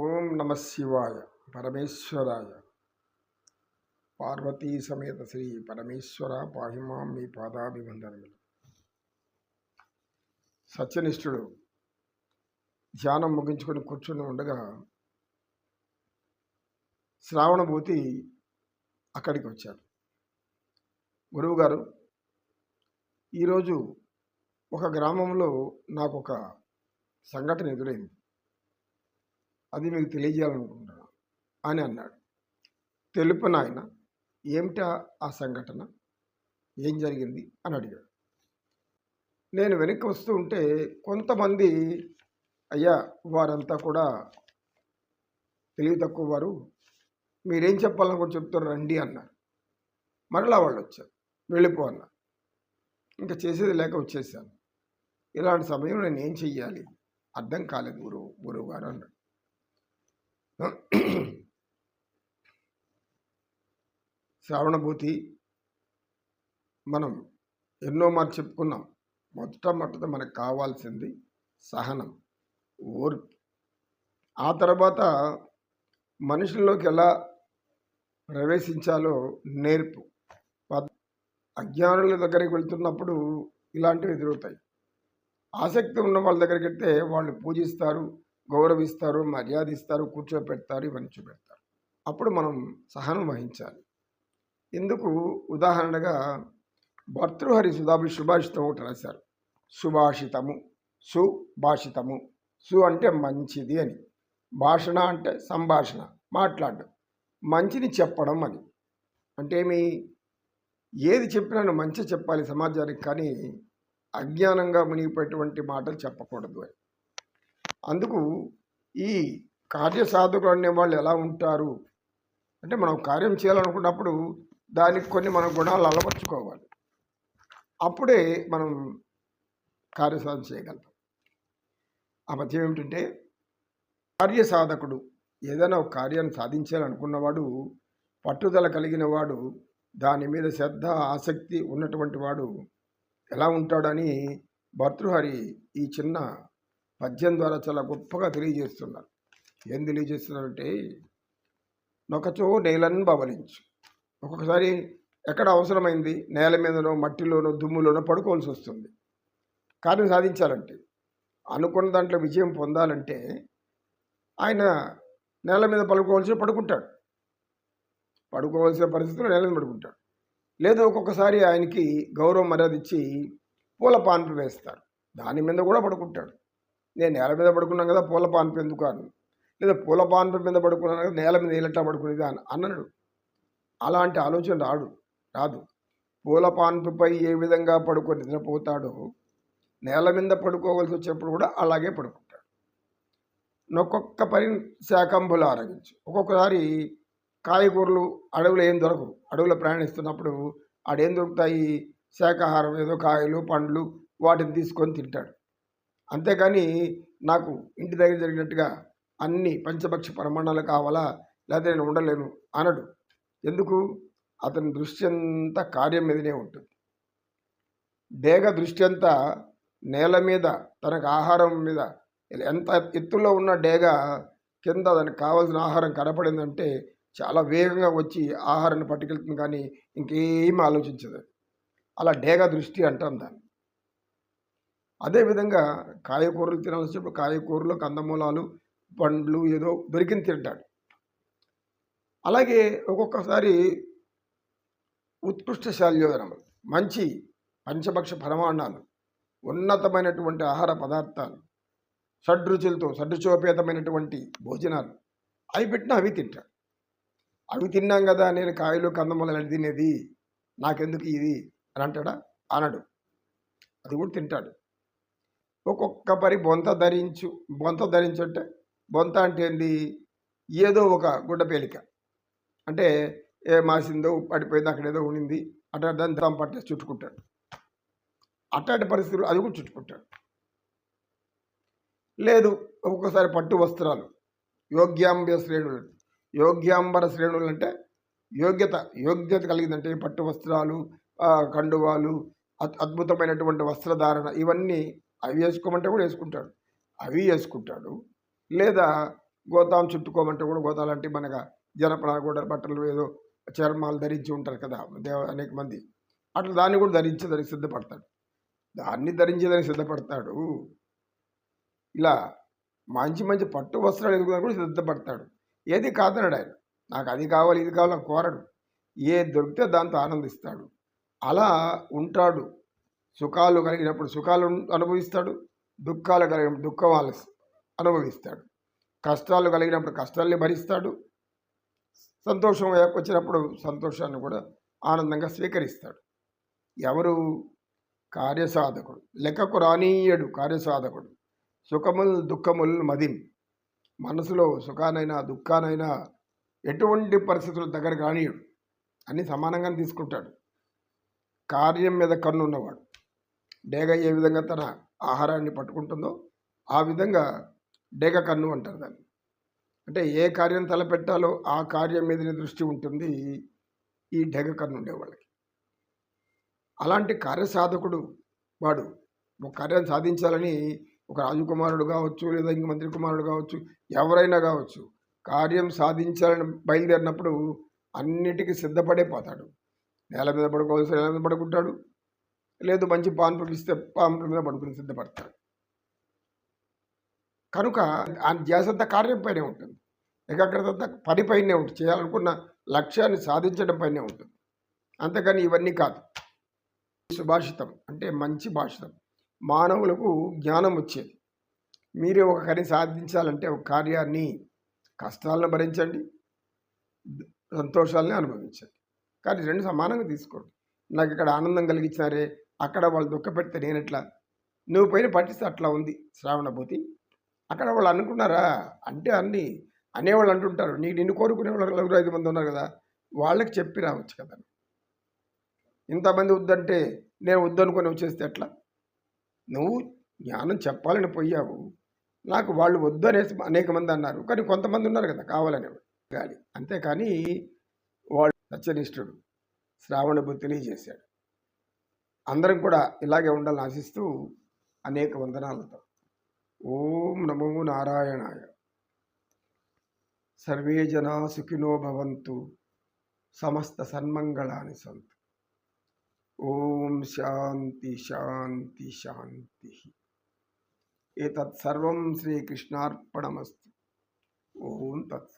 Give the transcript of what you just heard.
ఓం నమ శివాయ పరమేశ్వరాయ. పార్వతీ సమేత శ్రీ పరమేశ్వర పాహిమాం మీ పాదాభివందనములు. సత్యనిష్ఠుడు ధ్యానం ముగించుకొని కూర్చుని ఉండగా శ్రావణభూతి అక్కడికి వచ్చారు గురువుగారు ఈరోజు ఒక గ్రామంలో నాకు ఒక సంఘటన ఎదురైంది. అది మీకు తెలియజేయాలనుకుంటున్నాను అని అన్నాడు. తెలుపు నాయన ఏమిటా ఆ సంఘటన? ఏం జరిగింది? అని అడిగాడు. నేను వెనక్కి వస్తూ ఉంటే కొంతమంది అయ్యా వారంతా కూడా తెలివి తక్కువ వారు. మీరేం చెప్పాలని కూడా చెప్తారు రండి అన్నారు. మరలా వాళ్ళు వచ్చారు. వెళ్ళిపో అన్నారు. ఇంకా చేసేది లేక వచ్చేసాను. ఇలాంటి సమయంలో నేను ఏం చెయ్యాలి? అర్థం కాలేదు గురువు గురువు గారు అన్నాడు. శ్రావణభూతి మనం ఎన్నో మార్లు చెప్పుకున్నాం. మొట్టమొదట మనకు కావాల్సింది సహనం ఓర్పు. ఆ తర్వాత మనుషుల్లోకి ఎలా ప్రవేశించాలో నేర్పు. అజ్ఞానుల దగ్గరికి వెళ్తున్నప్పుడు ఇలాంటివి ఎదురవుతాయి. ఆసక్తి ఉన్న వాళ్ళ దగ్గరికి వెళ్తే వాళ్ళు పూజిస్తారు గౌరవిస్తారు మర్యాద ఇస్తారు కూర్చోపెడతారు ఇవన్నీ చూపెడతారు. అప్పుడు మనం సహనం వహించాలి. ఇందుకు ఉదాహరణగా భర్తృహరి సుధాభి సుభాషితం ఒకటి రాశారు. సుభాషితము సుభాషితము సు అంటే మంచిది అని. భాషణ అంటే సంభాషణ. మాట్లాడడం. మంచిని చెప్పడం అని. అంటే ఏమి? ఏది చెప్పినా మంచి చెప్పాలి సమాజానికి కానీ అజ్ఞానంగా మునిగిపోయేటువంటి మాటలు చెప్పకూడదు అని. అందుకు ఈ కార్య సాధకులు అనే వాళ్ళు ఎలా ఉంటారు? అంటే మనం కార్యం చేయాలనుకున్నప్పుడు దానికి కొన్ని మన గుణాలు అలవర్చుకోవాలి. అప్పుడే మనం కార్యసాధన చేయగలం ఆ మధ్య ఏమిటంటే కార్య సాధకుడు ఏదైనా ఒక కార్యాన్ని సాధించాలనుకున్నవాడు పట్టుదల కలిగిన వాడు దాని మీద శ్రద్ధ ఆసక్తి ఉన్నటువంటి వాడు ఎలా ఉంటాడని భర్తృహరి ఈ చిన్న పద్యం ద్వారా చాలా గొప్పగా తెలియజేస్తున్నారు. ఏం తెలియజేస్తున్నారంటే నొకచో నేలను బవలించు ఒక్కొక్కసారి ఎక్కడ అవసరమైంది? నేల మీదనో మట్టిలోనో దుమ్ములోనో పడుకోవాల్సి వస్తుంది. కార్యం సాధించాలంటే అనుకున్న దాంట్లో విజయం పొందాలంటే ఆయన నేల మీద పడుకోవాల్సి పడుకుంటాడు. పడుకోవాల్సిన పరిస్థితిలో నేల మీద పడుకుంటాడు. లేదు ఒక్కొక్కసారి ఆయనకి గౌరవ మర్యాద ఇచ్చి పూల పాన్పు వేస్తారు దాని మీద కూడా పడుకుంటాడు. నేను నేల మీద పడుకున్నాను కదా పూల పాన్పు ఎందుకు అని. లేదా పూల పాన్పు మీద పడుకున్నాను కదా నేల మీద ఏలట్టా పడుకునేది అని అన్నాడు. అలాంటి ఆలోచన రాడు రాదు. పూల పాన్పుపై ఏ విధంగా పడుకొని నిద్రపోతాడో నేల మీద పడుకోవాల్సి వచ్చినప్పుడు కూడా అలాగే పడుకుంటాడు. ఒక్కొక్క పని శాకంబులు ఆరగించు. ఒక్కొక్కసారి కాయగూరలు అడవులు ఏం దొరకవు. అడవులు ప్రయాణిస్తున్నప్పుడు ఆడేం దొరుకుతాయి? శాకాహారం ఏదో కాయలు పండ్లు వాటిని తీసుకొని తింటాడు. అంతేకాని నాకు ఇంటి దగ్గర జరిగినట్టుగా అన్ని పంచపక్ష ప్రమాణాలు కావాలా? లేదా నేను ఉండలేను అనడు. ఎందుకు? అతని దృష్టి అంతా కార్యం మీదనే ఉంటుంది. డేగ దృష్టి అంతా నేల మీద తనకు ఆహారం మీద ఎంత ఎత్తులో ఉన్న డేగ కింద దానికి కావాల్సిన ఆహారం కనపడిందంటే చాలా వేగంగా వచ్చి ఆహారాన్ని పట్టుకెళ్తుంది కానీ ఇంకేం ఆలోచించదు. అలా డేగ దృష్టి అంటాం దాన్ని. అదేవిధంగా కాయకూరలు తినాల్సినప్పుడు కాయకూరలు కందమూలాలు పండ్లు ఏదో దొరికింది తింటాడు అలాగే ఒక్కొక్కసారి ఉత్కృష్ట శాల్యోదనములు మంచి పంచభక్ష పరమాణాలు ఉన్నతమైనటువంటి ఆహార పదార్థాలు షడ్రుచులతో షడ్రుచోపేతమైనటువంటి భోజనాలు అవి పెట్టినా అవి తింటాడు అవి తిన్నాం కదా నేను కాయలు కందమూలలు అని తినేది? నాకెందుకు ఇది? అని అంటాడా? అనడు. అది కూడా తింటాడు. ఒక్కొక్క పరి బొంత ధరించు బొంత ధరించు అంటే బొంత అంటే ఏంది? ఏదో ఒక గుడ్డ పేలిక. అంటే ఏ మాసిందో పడిపోయింది అక్కడ ఏదో ఉండింది అట్లా దాన్ని దాం పట్టే చుట్టుకుంటాడు. అట్లాంటి పరిస్థితులు అది కూడా చుట్టుకుంటాడు. లేదు ఒక్కొక్కసారి పట్టు వస్త్రాలు యోగ్యాంబ శ్రేణులు. యోగ్యాంబర శ్రేణులు అంటే యోగ్యత యోగ్యత కలిగిందంటే పట్టు వస్త్రాలు కండువాలు అద్- అద్భుతమైనటువంటి వస్త్రధారణ ఇవన్నీ అవి వేసుకోమంటే కూడా వేసుకుంటాడు. అవి వేసుకుంటాడు. లేదా గోతాం చుట్టుకోమంటే కూడా గోతాలు అంటే మనగా జనపనార కూడా బట్టలు ఏదో చర్మాలు ధరించి ఉంటారు కదా దేవ అనేక మంది. అట్లా దాన్ని కూడా ధరించేదానికి సిద్ధపడతాడు. దాన్ని ధరించేదానికి సిద్ధపడతాడు. ఇలా మంచి మంచి పట్టు వస్త్రాలు ఎదుగుదానికి కూడా సిద్ధపడతాడు. ఏది కాదన్నాడు ఆయన. నాకు అది కావాలి ఇది కావాలి నాకు కోరడు. ఏ దొరికితే దాంతో ఆనందిస్తాడు. అలా ఉంటాడు. సుఖాలు కలిగినప్పుడు సుఖాలు అనుభవిస్తాడు దుఃఖాలు కలిగినప్పుడు దుఃఖం అనుభవిస్తాడు. కష్టాలు కలిగినప్పుడు కష్టాల్ని భరిస్తాడు. సంతోషం వచ్చినప్పుడు సంతోషాన్ని కూడా ఆనందంగా స్వీకరిస్తాడు. ఎవరు? కార్యసాధకుడు. లెక్కకు రానీయడు కార్యసాధకుడు. సుఖముల్ దుఃఖముల్ మదిం. మనసులో సుఖానైనా దుఃఖానైనా ఎటువంటి పరిస్థితుల దగ్గర రానీయడు. అన్నీ సమానంగానే తీసుకుంటాడు. కార్యం మీద కన్ను ఉన్నవాడు డేగ ఏ విధంగా తన ఆహారాన్ని పట్టుకుంటుందో ఆ విధంగా డేగ కన్ను అంటారు దాన్ని. అంటే ఏ కార్యం తలపెట్టాలో ఆ కార్యం మీదనే దృష్టి ఉంటుంది ఈ డేగ కన్ను ఉండేవాళ్ళకి అలాంటి కార్యసాధకుడు వాడు ఒక కార్యం సాధించాలని ఒక రాజకుమారుడు కావచ్చు లేదా ఇంక మంత్రి కుమారుడు కావచ్చు ఎవరైనా కావచ్చు కార్యం సాధించాలని బయలుదేరినప్పుడు అన్నిటికీ సిద్ధపడే పోతాడు. నేల మీద పడుకోవాల్సిన నేల మీద పడుకుంటాడు. లేదు మంచి పాన్పులు ఇస్తే పాన్పుల మీద పడుకుని సిద్ధపడతాడు కనుక ఆ ధ్యాసంతా కార్యం పైనే ఉంటుంది. ఏకాగ్రత పని పైనే ఉంటుంది. చేయాలనుకున్న లక్ష్యాన్ని సాధించడం పైనే ఉంటుంది. అంతేకాని ఇవన్నీ కాదు. సుభాషితం అంటే మంచి భాషితం. మానవులకు జ్ఞానం వచ్చేది. మీరే ఒక కార్యం సాధించాలంటే ఒక కార్యాన్ని కష్టాలను భరించండి సంతోషాలని అనుభవించండి. కానీ రెండు సమానంగా తీసుకోండి. నాకు ఇక్కడ ఆనందం కలిగించారే అక్కడ వాళ్ళు దుఃఖ పెడితే నేను ఎట్లా నువ్వు పైన పట్టిస్తే అట్లా ఉంది శ్రావణభూతి అక్కడ వాళ్ళు అనుకున్నారా? అంటే అన్ని అనేవాళ్ళు అంటుంటారు నీకు నిన్ను కోరుకునే వాళ్ళు నలుగురు ఐదు మంది ఉన్నారు కదా వాళ్ళకి చెప్పి రావచ్చు కదా. ఇంతమంది వద్దంటే నేను వద్దనుకొని వచ్చేస్తే ఎట్లా? నువ్వు జ్ఞానం చెప్పాలని పోయావు. నాకు వాళ్ళు వద్దు అనేసి అనేక మంది అన్నారు. కానీ కొంతమంది ఉన్నారు కదా కావాలని కానీ అంతేకాని వాడు సత్యనిష్ఠుడు శ్రావణ బుద్ధిని చేశాడు. అందరం కూడా ఇలాగే ఉండాలని ఆశిస్తూ అనేక వందనాలతో. ఓం నమో నారాయణాయ. సర్వే జనా సుఖినో భవంతు. సమస్త సన్మంగళాని సంతు. ఓం శాంతి శాంతి శాంతి. ఏతత్ సర్వం శ్రీకృష్ణార్పణమస్తు. ఓం తత్సత్